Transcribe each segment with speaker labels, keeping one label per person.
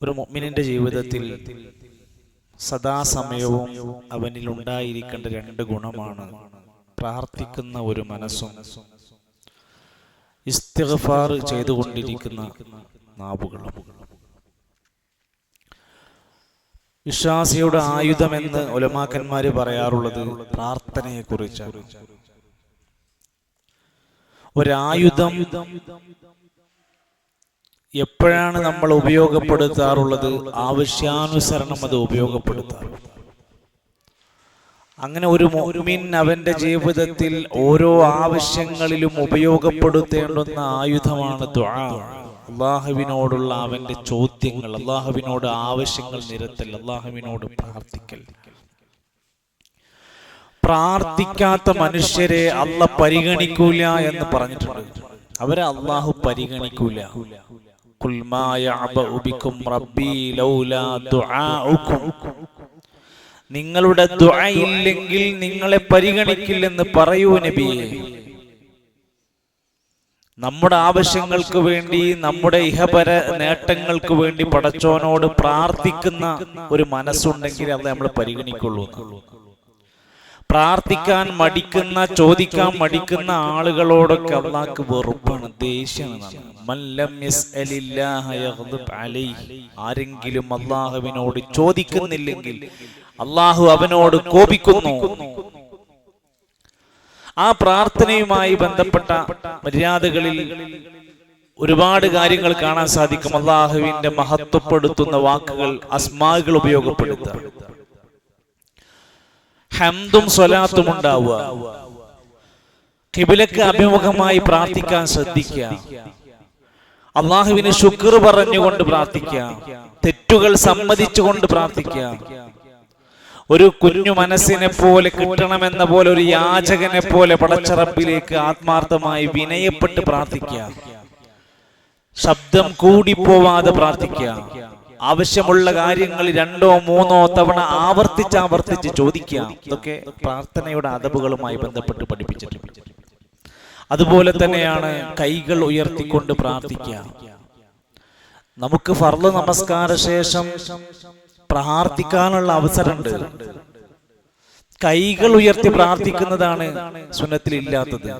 Speaker 1: ഒരു മുഅ്മിനിന്റെ ജീവിതത്തിൽ സദാസമയവും അവനിൽ ഉണ്ടായിരിക്കേണ്ട രണ്ട് ഗുണമാണ് പ്രാർത്ഥിക്കുന്ന ഒരു മനസ്സും ഇസ്തിഗ്ഫാർ ചെയ്തുകൊണ്ടിരിക്കുന്ന നാവുകളും. വിശ്വാസിയുടെ ആയുധമെന്ന് ഒലമാക്കന്മാര് പറയാറുള്ളത് പ്രാർത്ഥനയെ കുറിച്ചാണ് ഒരായുധം എപ്പോഴാണ് നമ്മൾ ഉപയോഗപ്പെടുത്താറുള്ളത്? ആവശ്യാനുസരണം അത് ഉപയോഗപ്പെടുത്താറ് അങ്ങനെ ഒരു മോമിൻ അവന്റെ ജീവിതത്തിൽ ഓരോ ആവശ്യങ്ങളിലും ഉപയോഗപ്പെടുത്തേണ്ടുന്ന ആയുധമാണ് അള്ളാഹുവിനോടുള്ള അവന്റെ ചോദ്യങ്ങൾ അള്ളാഹുവിനോട് ആവശ്യങ്ങൾ നിരത്തൽ അള്ളാഹുവിനോട് പ്രാർത്ഥിക്കൽ. പ്രാർത്ഥിക്കാത്ത മനുഷ്യരെ അല്ല പരിഗണിക്കൂല എന്ന് പറഞ്ഞിട്ടുണ്ട്. അവരെ അള്ളാഹു പരിഗണിക്കൂല. ഖുൽ ما يعبأ بكم ربي لولا دعاؤكم നിങ്ങളുടെ ദുആ ഇല്ലെങ്കിൽ നിങ്ങളെ പരിഗണിക്കില്ലെന്ന് പറയൂ നബിയെ നമ്മുടെ ആവശ്യങ്ങൾക്ക് വേണ്ടി നമ്മുടെ ഇഹപര നേട്ടങ്ങൾക്ക് വേണ്ടി പടച്ചോനോട് പ്രാർത്ഥിക്കുന്ന ഒരു മനസ്സുണ്ടെങ്കിൽ അത് നമ്മൾ പരിഗണിക്കുള്ളൂ. പ്രാർത്ഥിക്കാൻ മടിക്കുന്ന ചോദിക്കാൻ മടിക്കുന്ന ആളുകളോടൊക്കെ അള്ളാഹ്ക്ക് വെറുപ്പാണ് ദേഷ്യമാണ്. ആരെങ്കിലും അള്ളാഹുവിനോട് ചോദിക്കുന്നില്ലെങ്കിൽ അള്ളാഹു അവനോട് കോപിക്കുന്നു. ആ പ്രാർത്ഥനയുമായി ബന്ധപ്പെട്ട മര്യാദകളിൽ ഒരുപാട് കാര്യങ്ങൾ കാണാൻ സാധിക്കും. അള്ളാഹുവിന്റെ മഹത്വപ്പെടുത്തുന്ന വാക്കുകൾ അസ്മാകൾ ഉപയോഗപ്പെടുത്തുക. ഹംദും സ്വലാത്തും ഉണ്ടാവുക. കിബിലക്ക് അഭിമുഖമായി പ്രാർത്ഥിക്കാൻ ശ്രദ്ധിക്കുക. അള്ളാഹുവിന് ശുക്ർ പറഞ്ഞുകൊണ്ട് പ്രാർത്ഥിക്കുക. തെറ്റുകൾ സമ്മതിച്ചുകൊണ്ട് പ്രാർത്ഥിക്കുക. ഒരു കുഞ്ഞു മനസ്സിനെ പോലെ കിട്ടണമെന്ന പോലെ ഒരു യാചകനെ പോലെ പടച്ചറപ്പിലേക്ക് ആത്മാർത്ഥമായി വിനയപ്പെട്ട് പ്രാർത്ഥിക്കുക. ശബ്ദം കൂടിപ്പോവാതെ പ്രാർത്ഥിക്കുക. ആവശ്യമുള്ള കാര്യങ്ങൾ രണ്ടോ മൂന്നോ തവണ ആവർത്തിച്ച് ആവർത്തിച്ച് ചോദിക്കുക ഇതൊക്കെ പ്രാർത്ഥനയുടെ അതവുകളുമായി ബന്ധപ്പെട്ട് പഠിപ്പിച്ചിട്ടുണ്ട്. അതുപോലെ തന്നെയാണ് കൈകൾ ഉയർത്തിക്കൊണ്ട് പ്രാർത്ഥിക്കുക. നമുക്ക് ഫർൾ നമസ്കാര ശേഷം പ്രാർത്ഥിക്കാനുള്ള അവസരമുണ്ട്. കൈകൾ ഉയർത്തി പ്രാർത്ഥിക്കുന്നതാണ് സുന്നത്തിൽ ഇല്ലാത്തത്.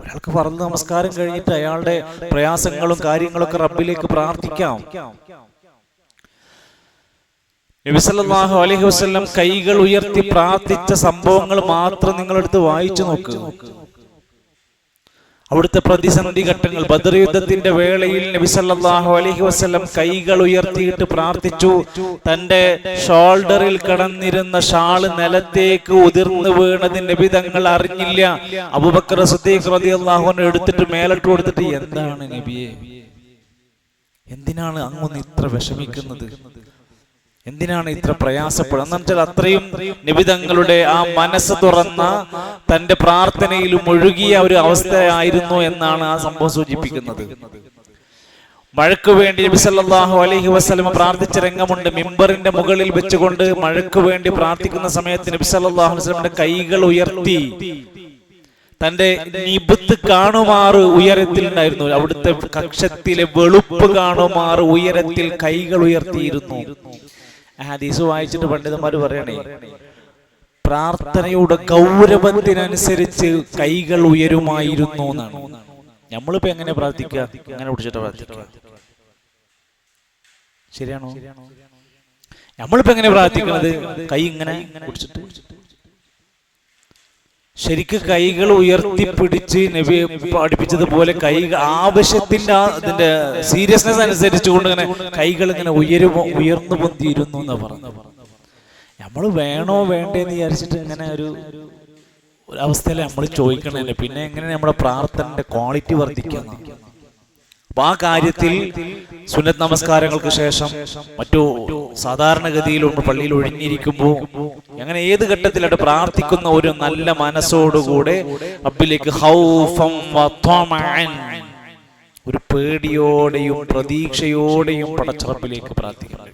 Speaker 1: ഒരാൾക്ക് ഫർൾ നമസ്കാരം കഴിഞ്ഞിട്ട് അയാളുടെ പ്രയാസങ്ങളും കാര്യങ്ങളൊക്കെ റബ്ബിലേക്ക് പ്രാർത്ഥിക്കാം. നബിസല്ലാഹു അലൈഹി വസല്ലം കൈകൾ ഉയർത്തി പ്രാർത്ഥിച്ച സംഭവങ്ങൾ മാത്രം നിങ്ങളെടുത്ത് വായിച്ചു നോക്ക്. അവിടുത്തെ പ്രതിസന്ധി ഘട്ടങ്ങൾ ബദർ യുദ്ധത്തിന്റെ വേളയിൽ നബിസല്ലാഹു അലൈഹി വസല്ലം കൈകൾ ഉയർത്തിയിട്ട് പ്രാർത്ഥിച്ചു. തന്റെ ഷോൾഡറിൽ കടന്നിരുന്ന ഷാൾ നിലത്തേക്ക് ഉതിർന്നു വീണത് നബി തങ്ങൾ അറിഞ്ഞില്ല. അബൂബക്കർ സിദ്ദീഖ് എടുത്തിട്ട് മേലിട്ട് കൊടുത്തിട്ട് എന്താണ് നബിയെ? എന്തിനാണ് അങ്ങൊന്ന് ഇത്ര വിഷമിക്കുന്നത്? എന്തിനാണ് ഇത്ര പ്രയാസപ്പെടുന്നത്? എന്ന് വെച്ചാൽ അത്രയും നിബിതങ്ങളുടെ ആ മനസ്സ് തുറന്ന തന്റെ പ്രാർത്ഥനയിൽ മുഴുകിയ ഒരു അവസ്ഥയായിരുന്നു എന്നാണ് ആ സംഭവം സൂചിപ്പിക്കുന്നത്. മഴയ്ക്ക് വേണ്ടി നബി സല്ലല്ലാഹു അലൈഹി വസല്ലം പ്രാർത്ഥിച്ച രംഗമുണ്ട് മിമ്പറിന്റെ മുകളിൽ വെച്ചുകൊണ്ട് മഴയ്ക്ക് വേണ്ടി പ്രാർത്ഥിക്കുന്ന സമയത്ത് നബി സല്ലല്ലാഹു അലൈഹി വസല്ലമയുടെ കൈകൾ ഉയർത്തി തന്റെ നിബത്ത് കാണുമാറ് ഉയരത്തിലുണ്ടായിരുന്നു. അവിടുത്തെ കക്ഷത്തിലെ വെളുപ്പ് കാണുമാറ് ഉയരത്തിൽ കൈകൾ ഉയർത്തിയിരുന്നു. ഹദീസ് വായിച്ചിട്ട് പണ്ഡിതന്മാർ പറയണേ പ്രാർത്ഥനയുടെ ഗൗരവത്തിനനുസരിച്ച് കൈകൾ ഉയരുമായിരുന്നു എന്നാണ്. നമ്മളിപ്പോ എങ്ങനെ പ്രാർത്ഥിക്കുക എങ്ങനെ പിടിച്ചിട്ട് പ്രാർത്ഥിക്കുക ശരിയാണോ നമ്മളിപ്പോ എങ്ങനെ പ്രാർത്ഥിക്കുന്നത് കൈ ഇങ്ങനെ പിടിച്ചിട്ട് ശരിക്ക് കൈകൾ ഉയർത്തി പിടിച്ച് നബി പഠിപ്പിച്ചതുപോലെ കൈ ആവശ്യത്തിന്റെ അതിന്റെ സീരിയസ്നെസ് അനുസരിച്ചുകൊണ്ട് ഇങ്ങനെ കൈകൾ ഇങ്ങനെ ഉയരുമോ ഉയർന്നു പൊന്തിയിരുന്നു എന്നാ പറഞ്ഞു നമ്മൾ വേണോ വേണ്ടേന്ന് വിചാരിച്ചിട്ട് ഇങ്ങനെ ഒരു ഒരു അവസ്ഥയിൽ നമ്മൾ ചോദിക്കണേ പിന്നെ എങ്ങനെ നമ്മുടെ പ്രാർത്ഥനയുടെ ക്വാളിറ്റി വർദ്ധിക്കുന്ന. അപ്പൊ ആ കാര്യത്തിൽ സുന്നത് നമസ്കാരങ്ങൾക്ക് ശേഷം മറ്റു സാധാരണഗതിയിൽ നമ്മൾ പള്ളിയിൽ ഒഴിഞ്ഞിരിക്കുമ്പോൾ അങ്ങനെ ഏത് ഘട്ടത്തിലായിട്ട് പ്രാർത്ഥിക്കുന്ന ഒരു നല്ല മനസ്സോടുകൂടെ റബ്ബിലേക്ക് ഹൗഫം. ഒരു പേടിയോടെയും പ്രതീക്ഷയോടെയും പടച്ചറപ്പിലേക്ക് പ്രാർത്ഥിക്കണം